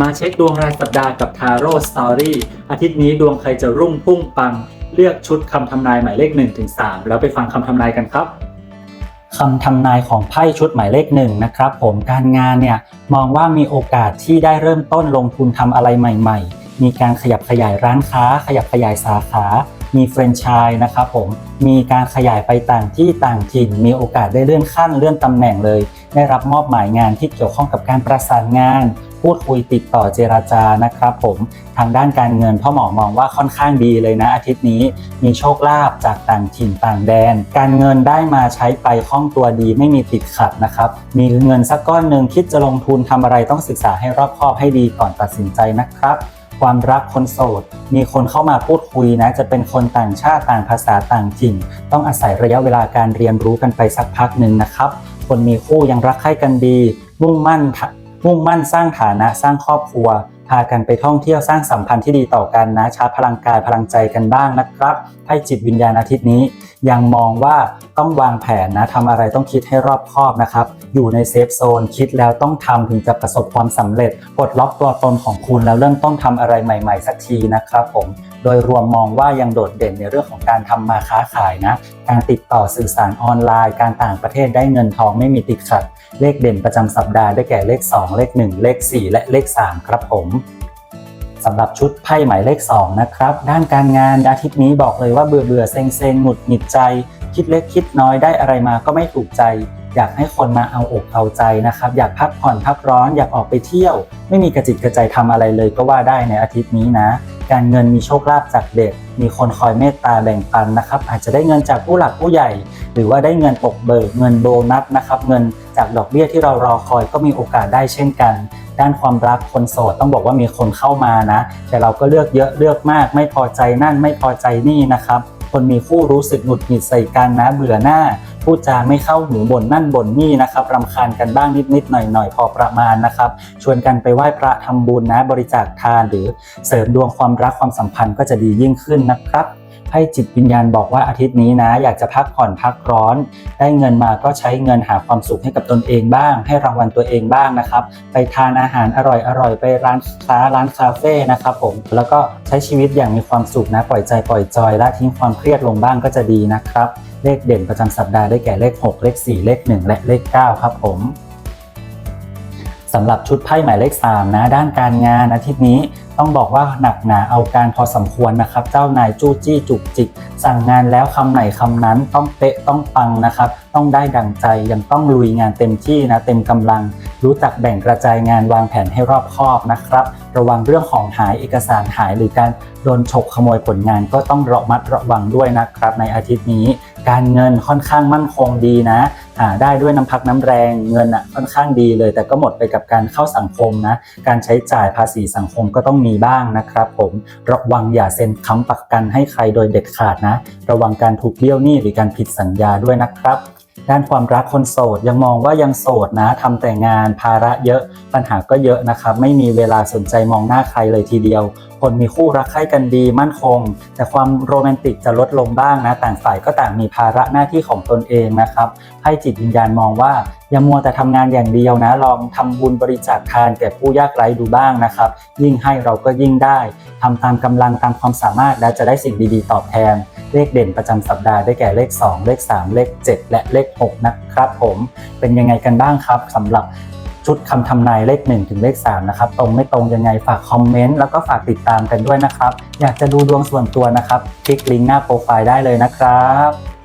มาเช็คดวงรายสัปดาห์กับทาโร่สตอรี่อาทิตย์นี้ดวงใครจะรุ่งพุ่งปัง เลือกชุดคำทำนายหมายเลข1ถึงแล้วไปฟังคำทำนายกันครับคำทำนายของไพ่ชุดหมายเลขหนึ่งนะครับ ผมการงานเนี่ยมองว่ามีโอกาสที่ได้เริ่มต้นลงทุนทำอะไรใหม่ ๆ มีการขยับขยายร้านค้า ขยับขยายสาขา มีแฟรนไชส์นะครับผมมีการขยายไปต่างที่ต่างถิ่น มีโอกาสได้เลื่อนขั้นเลื่อนตำแหน่งเลย ได้รับมอบหมายงานที่เกี่ยวข้องกับการประสานงาน พูดคุยติดต่อเจราจานะครับผมทางด้านการเงินพ่อหมอมองว่าค่อนข้างดีเลยนะอาทิตย์นี้มีโชคลาภจากต่างถิ่นต่างแดน การเงินได้มาใช้ไปคล่องตัวดีไม่มีติดขัดนะครับ มีเงินสักก้อนหนึ่งคิดจะลงทุนทำอะไรต้องศึกษาให้รอบคอบให้ดีก่อนตัดสินใจนะครับความรักคนโสด มีคนเข้ามาพูดคุยนะ จะเป็นคนต่างชาติต่างภาษาต่างถิ่นต้องอาศัยระยะเวลาการเรียนรู้กันไปสักพักหนึ่งนะครับ คนมีคู่ยังรักใคร่กันดี มุ่งมั่น มุ่งมั่นสร้างฐานะสร้างครอบครัว พากันไปท่องเที่ยวสร้างสัมพันธ์ที่ดีต่อกันนะชาร์จพลังกายพลังใจกันบ้างนะครับให้จิตวิญญาณอาทิตย์นี้ ยังมองว่าต้องวางแผนนะทำอะไรต้องคิดให้รอบคอบนะครับ อยู่ในเซฟโซนคิดแล้วต้องทำถึงจะประสบความสำเร็จปลดล็อกตัวตนของคุณแล้วเริ่มต้นทำอะไรใหม่ ๆ สักทีนะครับผมโดยรวมมองว่ายังโดดเด่นในเรื่องของการทำมาค้าขายนะ การติดต่อสื่อสารออนไลน์ การต่างประเทศได้เงินทองไม่มีติดขัด เลขเด่นประจำสัปดาห์ได้แก่เลข 2 เลข 1 เลข 4 และเลข 3 ครับผม สำหรับชุดไพ่หมายเลข 2 นะครับ ด้านการงานอาทิตย์นี้บอกเลยว่าเบื่อเบื่อเซ็งเซ็งหงุดหงิดใจ คิดเล็กคิดน้อยได้อะไรมาก็ไม่ถูกใจ อยากให้คนมาเอาอกเอาใจนะครับ อยากพักผ่อนพักร้อนอยากออกไปเที่ยว ไม่มีกระจิตกระใจทำอะไรเลยก็ว่าได้ในอาทิตย์นี้นะ การเงินมีโชคลาภจากเด็ก มีคนคอยเมตตาแบ่งปันนะครับ อาจจะได้เงินจากผู้หลักผู้ใหญ่ หรือว่าได้เงินปกเบิกเงินโบนัสนะครับ เงินจากดอกเบี้ยที่เรารอคอยก็มีโอกาสได้เช่นกัน ด้านความรักคนโสดต้องบอกว่ามีคนเข้ามานะ แต่เราก็เลือกเยอะเลือกมาก ไม่พอใจนั่นไม่พอใจนี่นะครับ คนมีคู่รู้สึกหงุดหงิดใส่กันนะเบื่อหน้าพูดจาไม่เข้าหูบ่นนั่นบ่นนี่นะครับรำคาญกันบ้างนิดๆหน่อยๆพอประมาณนะครับ ชวนกันไปไหว้พระทำบุญนะบริจาคทานหรือเสริมดวงความรักความสัมพันธ์ก็จะดียิ่งขึ้นนะครับ ให้จิตวิญญาณบอกว่าอาทิตย์นี้นะ อยากจะพักผ่อนพักร้อน ได้เงินมาก็ใช้เงินหาความสุขให้กับตนเองบ้าง ให้รางวัลตัวเองบ้างนะครับ ไปทานอาหารอร่อยๆไปร้านค้าร้านคาเฟ่นะครับผมแล้วก็ใช้ชีวิตอย่างมีความสุขนะปล่อยใจปล่อยจอยละทิ้งความเครียดลงบ้างก็จะดีนะครับ เลขเด่นประจำสัปดาห์ได้แก่เลข 6 เลข 4 เลข 1 และเลข 9 ครับผม สำหรับชุดไพ่หมายเลข3นะด้านการงานอาทิตย์นี้ต้องบอกว่าหนักหนาเอาการพอสมควรนะครับ เจ้านายจู้จี้จุกจิก สั่งงานแล้วคำไหนคำนั้นต้องเป๊ะต้องปังนะครับ ต้องได้ดังใจยังต้องลุยงานเต็มที่นะเต็มกำลัง รู้จักแบ่งกระจายงานวางแผนให้รอบคอบนะครับ ระวังเรื่องของหายเอกสารหายหรือการโดนฉกขโมยผลงานก็ต้องระมัดระวังด้วยนะครับ ในอาทิตย์นี้ การเงินค่อนข้างมั่นคงดีนะ หาได้ด้วยน้ำพักน้ำแรงเงินอะค่อนข้างดีเลย แต่ก็หมดไปกับการเข้าสังคมนะ การใช้จ่ายภาษีสังคมก็ต้องมีบ้างนะครับผมระวังอย่าเซ็นค้ำประกันให้ใครโดยเด็ดขาดนะ ระวังการถูกเบี้ยวหนี้หรือการผิดสัญญาด้วยนะครับด้านความรักคนโสดยังมองว่ายังโสดนะทำแต่งานภาระเยอะปัญหาก็เยอะนะครับ ไม่มีเวลาสนใจมองหน้าใครเลยทีเดียว คนมีคู่รักใคร่กันดีมั่นคง แต่ความโรแมนติกจะลดลงบ้างนะ ต่างฝ่ายก็ต่างมีภาระหน้าที่ของตนเองนะครับ ให้จิตวิญญาณมองว่าอย่ามัวแต่ทำงานอย่างเดียวนะ ลองทำบุญบริจาคทานแก่ผู้ยากไร้ดูบ้างนะครับ ยิ่งให้เราก็ยิ่งได้ทำตามกำลังตามความสามารถและจะได้สิ่งดีๆ ตอบแทน เลขเด่นประจำสัปดาห์ได้แก่เลข 2 เลข 3 เลข 7 และเลข 6 นะครับผมเป็นยังไงกันบ้างครับสำหรับ ชุดคำทำนายเลข 1 ถึงเลข 3 นะครับ ตรงไม่ตรงยังไงฝากคอมเมนต์แล้วก็ฝากติดตามกันด้วยนะครับ อยากจะดูดวงส่วนตัวนะครับ คลิกลิงก์หน้าโปรไฟล์ได้เลยนะครับ